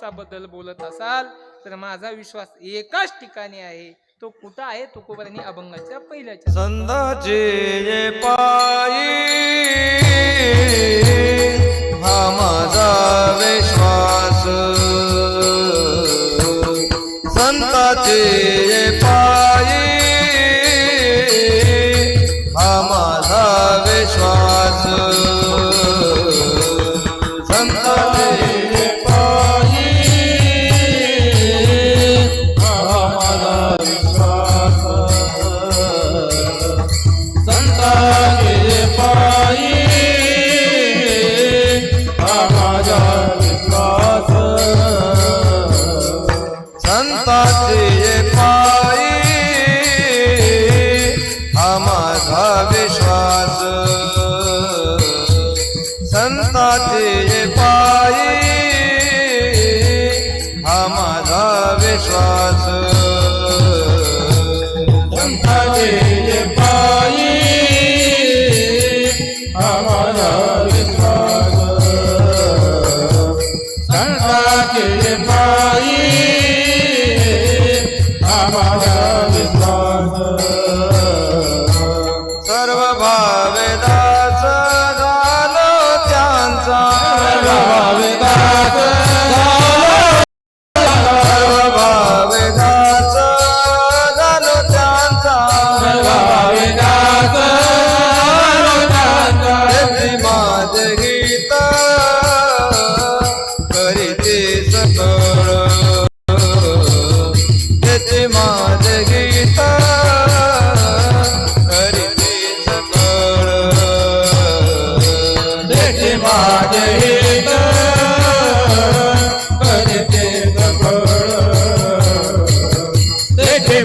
विश्वासाबद्दल बोलत असाल तर माझा विश्वास एकाच ठिकाणी आहे. तो कुठं आहे? तुकोबरांनी अभंगाच्या पहिल्याच्या संदाचे पायी हा माझा विश्वास संताचे ये पायी संताचे पायी हा माझा विश्वास संताचे पायी हा माझा विश्वास संताचे पायी हा माझा विश्वास संताचे पायी सर्व भावेदास झालो त्यांचा भावेदास सर्व भावेदास झालो त्यांचा. भावेदास माझ गीत गीता हरिते सकळ त्याचे माझ गीत करीते सकळ त्याचे